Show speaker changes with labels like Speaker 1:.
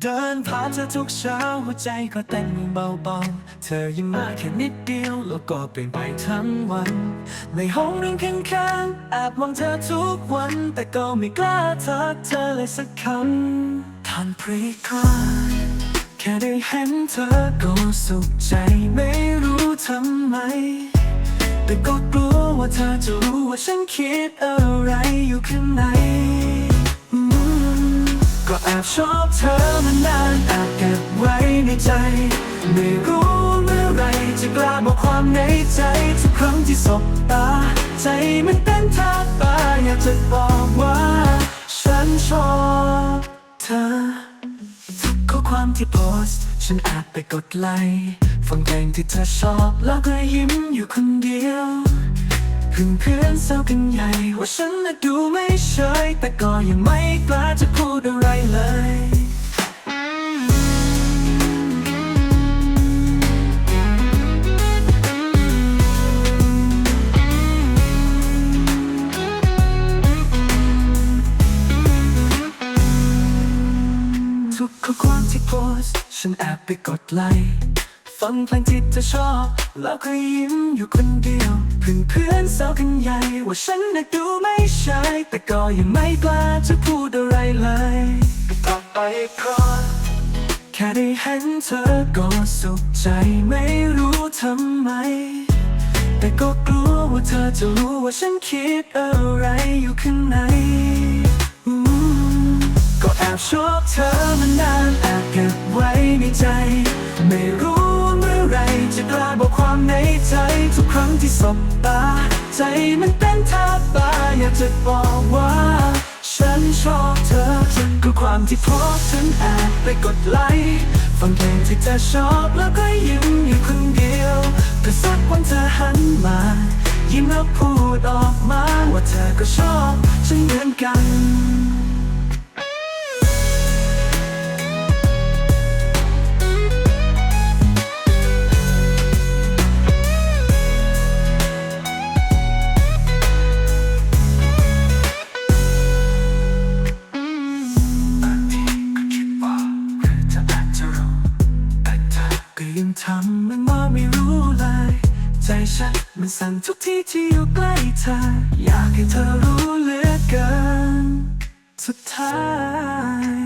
Speaker 1: เดินผ่านเธอทุกเช้าหัวใจก็เต้นเบาๆ เธอยิ้มาแค่นิดเดียวแล้วก็เปลี่ยนไปทั้งวัน ในห้องนั่งข้างๆแอบมองเธอทุกวัน แต่ก็ไม่กล้าทักเธอเลยสักคำทันพริกลายแค่ได้เห็นเธอก็สุขใจไม่รู้ทำไม แต่ก็กลัวว่าเธอจะรู้ว่าฉันคิดอะไรอยู่ข้างใน ก็แอบชอบเธอมานานแอบเก็บไว้ในใจ ไม่รู้เมื่อไรจะกล้าบอกความในใจ ทุกครั้งที่สบตา ใจมันเต้นท่าตาอยากจะบอกว่า ฉันชอบเธอ ทุกข้อความที่โพสต์ ฉันอาจไปกดไลค์ฟังเพลงที่เธอชอบแล้วก็ยิ้มอยู่คนเดียวเพื่อนเพื่อนๆแซวกันใหญ่ว่าฉันน่ะดูไม่เฉยแต่ก็ยังไม่ สต์ฉันแอบไปกดไลค์ฟังเพลงที่เธอชอบ แล้วก็ยิ้มอยู่คนเดียวเพื่อนเพื่อนๆแซวกันใหญ่ ว่าฉันน่ะดูไม่ใช่ แต่ก็ยังไม่กล้าจะพูดอะไรเลยต่อไปเพราะแค่ได้เห็นเธอก็สุขใจไม่รู้ทำไม แต่ก็กลัวว่าเธอจะรู้ว่าฉันคิดอะไรอยู่ ไม่รู้เมื่อไรจะกล้าบอกความในใจทุกครั้งที่สบตา ใจมันเต้นท่าตาอยากจะบอกว่า ฉันชอบเธอก็ความที่พสต์ฉันแอบไปกดไลค์ฟังเพลงที่เธอชอบแล้วก็ยิ้มอยู่คนเดียวแต่สักวันเธอหันมา ยิ้มแล้วพูดออกมาว่าเธอก็ชอบ ยังทำมันว่าไม่รู้เลย ใจฉันมันสั่นทุกที่ที่อยู่ใกล้เธอ อยากให้เธอรู้เหลือเกิน สุดท้าย